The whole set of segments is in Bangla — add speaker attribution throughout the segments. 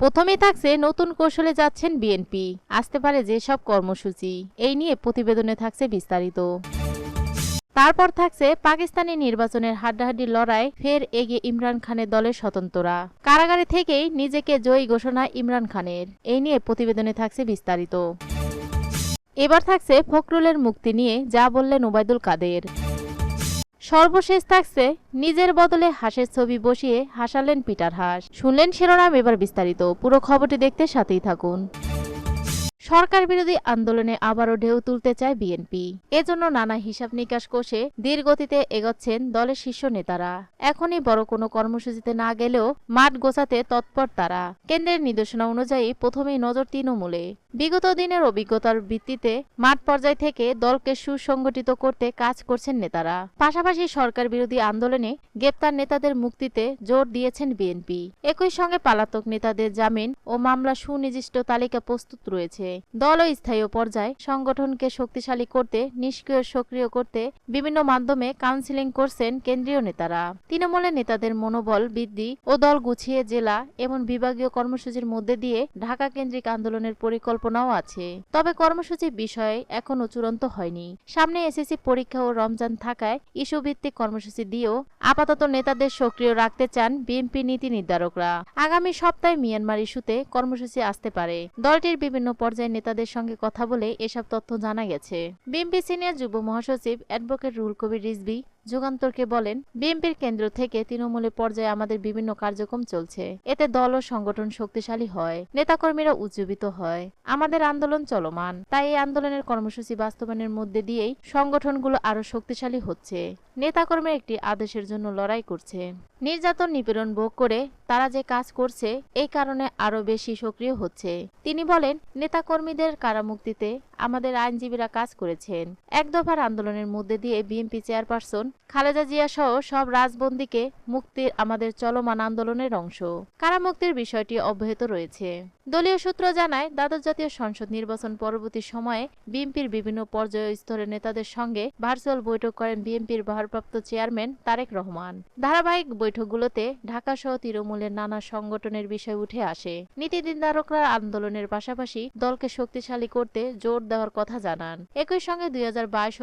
Speaker 1: প্রথমেই থাকছে নতুন কৌশলে যাচ্ছেন বিএনপি। আসতে পারে যেসব কর্মসূচি। এই নিয়ে প্রতিবেদনে থাকছে বিস্তারিত। তারপর থাকছে পাকিস্তানি নির্বাচনের হাড্ডাহাড্ডি লড়াই, ফের এগিয়ে ইমরান খানের দলের স্বতন্ত্ররা। কারাগারে থেকেই নিজেকে জয়ী ঘোষণা ইমরান খানের। এই নিয়ে প্রতিবেদনে থাকছে বিস্তারিত। এবার থাকছে ফখরুলের মুক্তি নিয়ে যা বললেন ওবায়দুল কাদের। সর্বশেষ থাকছে নিজের বদলে হাঁসের ছবি বসিয়ে হাসালেন পিটার হাঁস। শুনলেন শিরোনাম এবার বিস্তারিত। পুরো খবরটি দেখতে সাথেই থাকুন। সরকার বিরোধী আন্দোলনে আবারও ঢেউ তুলতে চায় বিএনপি। এজন্য নানা হিসাব নিকাশ কষে ধীরগতিতে এগোচ্ছেন দলের শীর্ষ নেতারা। এখনই বড় কোনো কর্মসূচিতে না গেলেও মাঠ গোছাতে তৎপর তারা। কেন্দ্রের নির্দেশনা অনুযায়ী প্রথমেই নজর তৃণমূলে। বিগত দিনের অভিজ্ঞতার ভিত্তিতে মাঠ পর্যায় থেকে দলকে সুসংগঠিত করতে কাজ করছেন নেতারা। পাশাপাশি সরকার বিরোধী আন্দোলনে গ্রেপ্তার নেতাদের মুক্তিতে জোর দিয়েছেন বিএনপি। একই সঙ্গে পালাতক নেতাদের জামিন ও মামলা সুনির্দিষ্ট তালিকা প্রস্তুত রয়েছে। দল ও স্থায়ী পর্যায়ে সংগঠনকে শক্তিশালী করতে, নিষ্ক্রিয়, সক্রিয় করতে বিভিন্ন মাধ্যমে কাউন্সিলিং করছেন কেন্দ্রীয় নেতারা। তৃণমূলের নেতাদের মনোবল বৃদ্ধি ও দল গুছিয়ে জেলা এবং বিভাগীয় কর্মসূচির মধ্যে দিয়ে ঢাকা কেন্দ্রিক আন্দোলনের পরিকল্পনাও আছে। তবে কর্মসূচি বিষয়ে এখনও চূড়ান্ত হয়নি। সামনে এসএসসি পরীক্ষা ও রমজান থাকায় ইস্যু ভিত্তিক কর্মসূচি দিয়েও আপাতত নেতাদের সক্রিয় রাখতে চান বিএনপি নীতি নির্ধারকরা। আগামী সপ্তাহে মিয়ানমার ইস্যুতে কর্মসূচি আসতে পারে। দলটির বিভিন্ন পর্যায়ে নেতাদের সঙ্গে কথা বলে এসব তথ্য জানা গেছে। বিএনপি সিনিয়র যুব মহাসচিব অ্যাডভোকেট রুহুল কবির রিজভি যুগান্তরকে বলেন, বিএনপির কেন্দ্র থেকে তৃণমূলের পর্যায়ে আমাদের বিভিন্ন কার্যক্রম চলছে। এতে দল ও সংগঠন শক্তিশালী হয়, নেতাকর্মীরা উজ্জীবিত হয়। আমাদের আন্দোলন চলমান। তাই এই আন্দোলনের কর্মসূচি বাস্তবায়নের মধ্যে দিয়েই সংগঠনগুলো আরও শক্তিশালী হচ্ছে। নেতাকর্মী একটি আদেশের জন্য লড়াই করছে। নির্যাতন নিপীড়ন ভোগ করে তারা যে কাজ করছে, এই কারণে আরও বেশি সক্রিয় হচ্ছে। তিনি বলেন, নেতাকর্মীদের কারামুক্তিতে আমাদের আইনজীবীরা কাজ করেছেন। এক দফার আন্দোলনের মধ্যে দিয়ে বিএনপি চেয়ারপারসন খালেদা জিয়া সহ সব রাজবন্দীকে মুক্তির আমাদের চলমান আন্দোলনের অংশ। কারামুক্তির বিষয়টি অব্যাহত রয়েছে। দলীয় সূত্র জানায়, দ্বাদশ জাতীয় সংসদ নির্বাচন পরবর্তী সময়ে বিএনপির বিভিন্ন পর্যায় স্তরের নেতাদের সঙ্গে ভার্চুয়াল বৈঠক করেন বিএনপির ভারপ্রাপ্ত চেয়ারম্যান তারেক রহমান। ধারাবাহিক বৈঠকগুলোতে ঢাকা সহ তৃণমূলের নানা সংগঠনের বিষয় উঠে আসে। নীতি নির্ধারকরা আন্দোলনের পাশাপাশি দলকে শক্তিশালী করতে জোর দেওয়ার কথা জানান। একই সঙ্গে দুই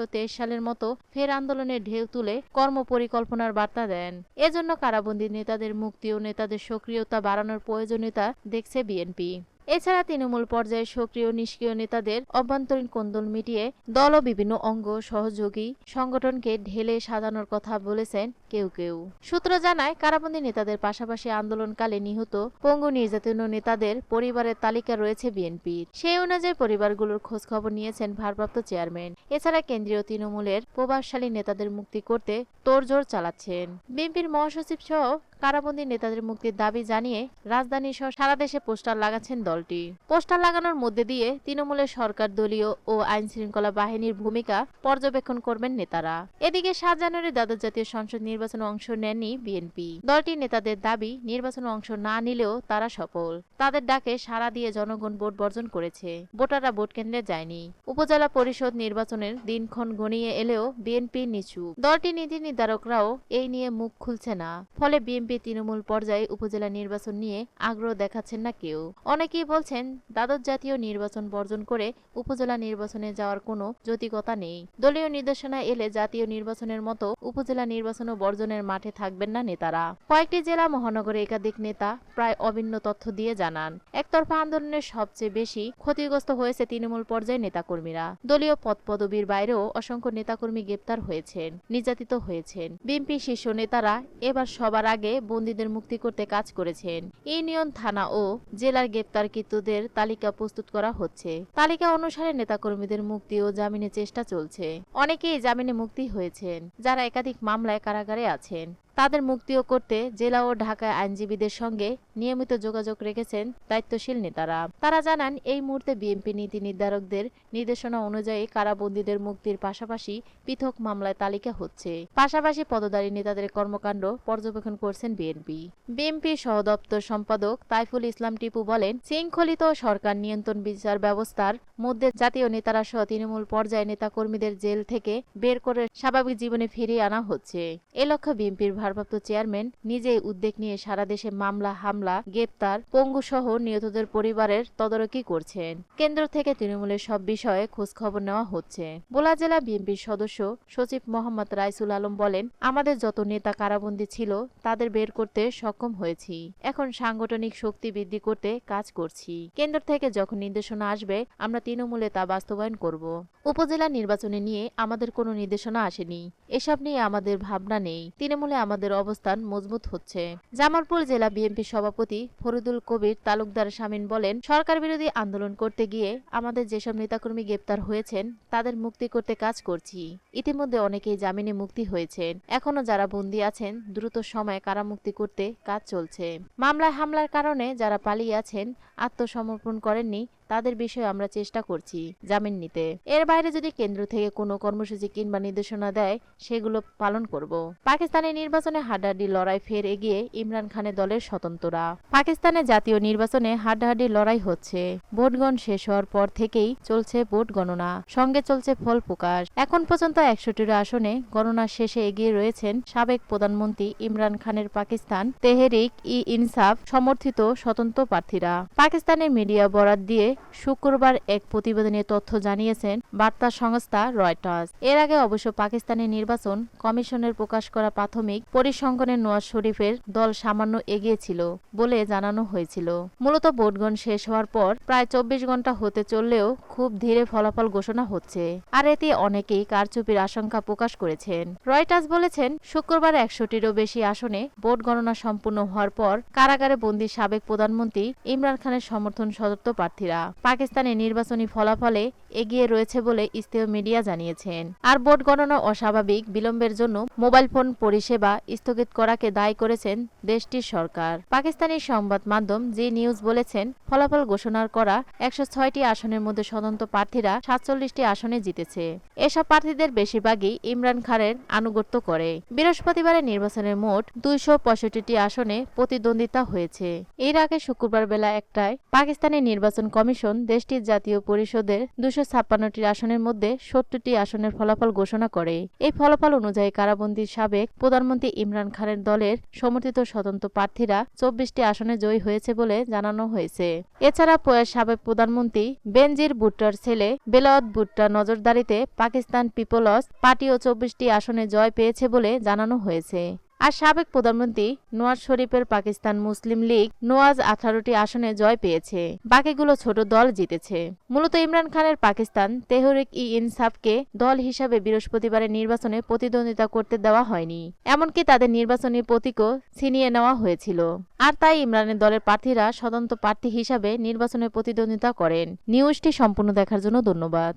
Speaker 1: ও তেইশ সালের মতো ফের আন্দোলনের ঢেউ তুলে কর্ম পরিকল্পনার বার্তা দেন। এজন্য কারাবন্দী নেতাদের মুক্তি ও নেতাদের সক্রিয়তা বাড়ানোর প্রয়োজনীয়তা দেখছে বিএনপি। এছাড়া তৃণমূল পর্যায়ে সক্রিয় নিষ্ক্রিয় নেতাদের অভ্যন্তরীণ কোন্দল মিটিয়ে দল ও বিভিন্ন অঙ্গ সহযোগী সংগঠনকে ঢেলে সাজানোর কথা বলেছেন কেউ কেউ। সূত্র জানায়, কারাবন্দী নেতাদের পাশাপাশি আন্দোলনকালে নিহত পঙ্গু নির্যাতন নেতাদের পরিবারের তালিকা রয়েছে বিএনপির। সেই অনুযায়ী পরিবারগুলোর খোঁজ খবর নিয়েছেন ভারপ্রাপ্ত চেয়ারম্যান। এছাড়া কেন্দ্রীয় তৃণমূলের প্রভাবশালী নেতাদের মুক্তি করতে তোড়জোড় চালাচ্ছেন। বিএনপির মহাসচিব সহ কারাবন্দী নেতাদের মুক্তির দাবি জানিয়ে রাজধানী সহ সারা দেশে পোস্টার লাগাচ্ছেন দলটি। পোস্টার লাগানোর মধ্যে দিয়ে তৃণমূলের সরকার দলীয় ও আইন শৃঙ্খলা বাহিনীর ভূমিকা পর্যবেক্ষণ করবেন নেতারা। এদিকে সাত জানুয়ারি দ্বাদশ জাতীয় সংসদ নির্বাচনে অংশ নেননি বিএনপি। দলটির নেতাদের দাবি, নির্বাচনে অংশ না নিলেও তারা সফল। তাদের ডাকে সাড়া দিয়ে জনগণ ভোট বর্জন করেছে। ভোটাররা ভোট কেন্দ্রে যায়নি। উপজেলা পরিষদ নির্বাচনের দিনক্ষণ গণিয়ে এলেও বিএনপি নিচু। দলটি নীতি নির্ধারকরাও এই নিয়ে মুখ খুলছে না। ফলে বিএনপি তৃণমূল পর্যায়ে উপজেলা নির্বাচন নিয়ে আগ্রহ দেখাচ্ছেন না কেউ। অনেকেই বলছেন, দ্বাদশ জাতীয় নির্বাচন বর্জন করে উপজেলা নির্বাচনে যাওয়ার কোনো যৌতিকতা নেই। দলীয় নির্দেশনা এলে জাতীয় নির্বাচনের মতো উপজেলা নির্বাচনও বর্জনের মাঠে থাকবেন না নেতারা। কয়েকটি জেলা মহানগরে একাধিক নেতা প্রায় অভিন্ন তথ্য দিয়ে জানান, একতরফা আন্দোলনের সবচেয়ে বেশি ক্ষতিগ্রস্ত হয়েছে তৃণমূল পর্যায়ে নেতাকর্মীরা। দলীয় পদ পদবীর বাইরেও অসংখ্য নেতাকর্মী গ্রেপ্তার হয়েছেন, নির্যাতিত হয়েছেন। বিএনপি শীর্ষ নেতারা এবার সবার আগে বন্দীদের মুক্তি করতে কাজ করেছেন। ইউনিয়ন, থানা ও জেলার গ্রেপ্তারকৃতদের তালিকা প্রস্তুত করা হচ্ছে। তালিকা অনুসারে নেতাকর্মীদের মুক্তি ও জামিনের চেষ্টা চলছে। অনেকেই জামিনে মুক্তি হয়েছেন, যারা একাধিক মামলায় কারাগারে আছেন তাদের মুক্তিও করতে জেলা ও ঢাকায় আইনজীবীদের সঙ্গে নিয়মিত যোগাযোগ রেখেছেন দায়িত্বশীল নেতারা। তারা জানান, এই মুহূর্তে বিএনপি নীতি নির্ধারকদের নির্দেশনা অনুযায়ী কারাবন্দীদের মুক্তির পাশাপাশি পৃথক মামলায় তালিকা হচ্ছে। পাশাপাশি পদধারী নেতাদের কর্মকাণ্ড পর্যবেক্ষণ করছেন বিএনপি। বিএনপি সহ দপ্তর সম্পাদক তাইফুল ইসলাম টিপু বলেন, শৃঙ্খলিত সরকার নিয়ন্ত্রণ বিচার ব্যবস্থার মধ্যে জাতীয় নেতারা সহ তৃণমূল পর্যায়ে নেতাকর্মীদের জেল থেকে বের করে স্বাভাবিক জীবনে ফিরিয়ে আনা হচ্ছে। এ লক্ষ্যে বিএনপির ভারপ্রাপ্ত চেয়ারম্যান নিজেই উদ্যোগ নিয়ে সারা দেশে মামলা, হামলা, গ্রেপ্তার পঙ্গু সহ নিহতদের পরিবারের তদারকি করছেন। কেন্দ্র থেকে তৃণমূলের সব বিষয়ে খোঁজখবর নেওয়া হচ্ছে। বোলা জেলা বিএনপির সদস্য সচিব মোহাম্মদ রাইসুল আলম বলেন, আমাদের যত নেতা কারাবন্দী ছিল, তাদের বের করতে সক্ষম হয়েছি। এখন সাংগঠনিক শক্তি বৃদ্ধি করতে কাজ করছি। কেন্দ্র থেকে যখন নির্দেশনা আসবে, আমরা তৃণমূলে তা বাস্তবায়ন করব। উপজেলা নির্বাচনে নিয়ে আমাদের কোনো নির্দেশনা আসেনি। এসব নিয়ে আমাদের ভাবনা নেই। তৃণমূলে আমাদের অবস্থান মজবুত হচ্ছে। জামালপুর জেলা বিএনপি সভাপতি ফরিদুল কবির তালুকদার শামীন বলেন, সরকার বিরোধী আন্দোলন করতে গিয়ে আমাদের যেসব নেতাকর্মী গ্রেপ্তার হয়েছেন, তাদের মুক্তি করতে কাজ করছি। ইতিমধ্যে অনেকেই জামিনে মুক্তি হয়েছেন। এখনও যারা বন্দী আছেন, দ্রুত সময়ে কারামুক্তি করতে কাজ চলছে। মামলায় হামলার কারণে যারা পালিয়ে আছেন, আত্মসমর্পণ করেননি তাদের বিষয়ে আমরা চেষ্টা করছি জামিন নিতে। এর বাইরে যদি কেন্দ্র থেকে কোনো কর্মসূচি কিংবা নির্দেশনা দেয়, সেগুলো পালন করব। পাকিস্তানের নির্বাচনে হাড্ডাহাড্ডি লড়াই ফের এগিয়ে ইমরান খানের দলের স্বতন্ত্ররা। পাকিস্তানের জাতীয় নির্বাচনে হাড্ডাহাড্ডি লড়াই হচ্ছে। ভোটগণ শেষ হওয়ার পর থেকেই চলছে ভোট গণনা। সঙ্গে চলছে ফল প্রকাশ। এখন পর্যন্ত একশোটির আসনে গণনা শেষে এগিয়ে রয়েছেন সাবেক প্রধানমন্ত্রী ইমরান খানের পাকিস্তান, তেহরিক ই ইনসাফ সমর্থিত স্বতন্ত্র প্রার্থীরা। পাকিস্তানের মিডিয়া বরাত দিয়ে শুক্রবার এক প্রতিবেদনে তথ্য জানিয়েছেন বার্তা সংস্থা রয়টার্স। এর আগে অবশ্য পাকিস্তানের নির্বাচন কমিশনের প্রকাশ করা প্রাথমিক পরিসংখ্যানে নওয়াজ শরীফের দল সামান্য এগিয়ে ছিল বলে জানানো হয়েছিল। মূলত ভোটগণ শেষ হওয়ার পর প্রায় চব্বিশ ঘণ্টা হতে চললেও খুব ধীরে ফলাফল ঘোষণা হচ্ছে। আর এতে অনেকেই কারচুপির আশঙ্কা প্রকাশ করেছেন। রয়টার্স বলেছেন, শুক্রবার একশোটিরও বেশি আসনে ভোট গণনা সম্পূর্ণ হওয়ার পর কারাগারে বন্দী সাবেক প্রধানমন্ত্রী ইমরান খানের সমর্থন সদস্য প্রার্থীরা। পাকিস্তানের নির্বাচনী ফলাফলে এগিয়ে রয়েছে বলে স্থানীয় মিডিয়া জানিয়েছেন। আর ভোট গণনা অস্বাভাবিক, বিলম্বের জন্য মোবাইল ফোন পরিষেবা স্থগিত করাকে দায়ী করেছেন দেশটির সরকার। পাকিস্তানি সংবাদ মাধ্যম জি নিউজ বলেছেন, ফলাফল ঘোষণার করা একশো ছয়টি আসনের মধ্যে স্বতন্ত্র প্রার্থীরা সাতচল্লিশটি আসনে জিতেছে। এসব প্রার্থীদের বেশিরভাগই ইমরান খানের আনুগত্য করে। বৃহস্পতিবারের নির্বাচনের মোট দুইশো পঁয়ষট্টিটি আসনে প্রতিদ্বন্দ্বিতা হয়েছে। এর আগে শুক্রবার বেলা একটায় পাকিস্তানের নির্বাচন কমিশন দেশটির জাতীয় পরিষদের দুশো ছাপ্পান্নটি আসনের মধ্যে সত্তরটি আসনের ফলাফল ঘোষণা করে। এই ফলাফল অনুযায়ী কারাবন্দী সাবেক প্রধানমন্ত্রী ইমরান খানের দলের সমর্থিত স্বতন্ত্র প্রার্থীরা চব্বিশটি আসনে জয়ী হয়েছে বলে জানানো হয়েছে। এছাড়া প্রয়াস সাবেক প্রধানমন্ত্রী বেনজির ভুট্টার ছেলে বেলাওয়াত ভুট্টা নজরদারিতে পাকিস্তান পিপলস পার্টিও চব্বিশটি আসনে জয় পেয়েছে বলে জানানো হয়েছে। আর সাবেক প্রধানমন্ত্রী নওয়াজ শরীফের পাকিস্তান মুসলিম লীগ নোয়াজ আঠারোটি আসনে জয় পেয়েছে। বাকিগুলো ছোট দল জিতেছে। মূলত ইমরান খানের পাকিস্তান তেহরিক ই ইনসাফকে দল হিসাবে বৃহস্পতিবারের নির্বাচনে প্রতিদ্বন্দ্বিতা করতে দেওয়া হয়নি। এমনকি তাদের নির্বাচনী প্রতীকও ছিনিয়ে নেওয়া হয়েছিল। আর তাই ইমরানের দলের প্রার্থীরা স্বতন্ত্র প্রার্থী হিসাবে নির্বাচনে প্রতিদ্বন্দ্বিতা করেন। নিউজটি সম্পূর্ণ দেখার জন্য ধন্যবাদ।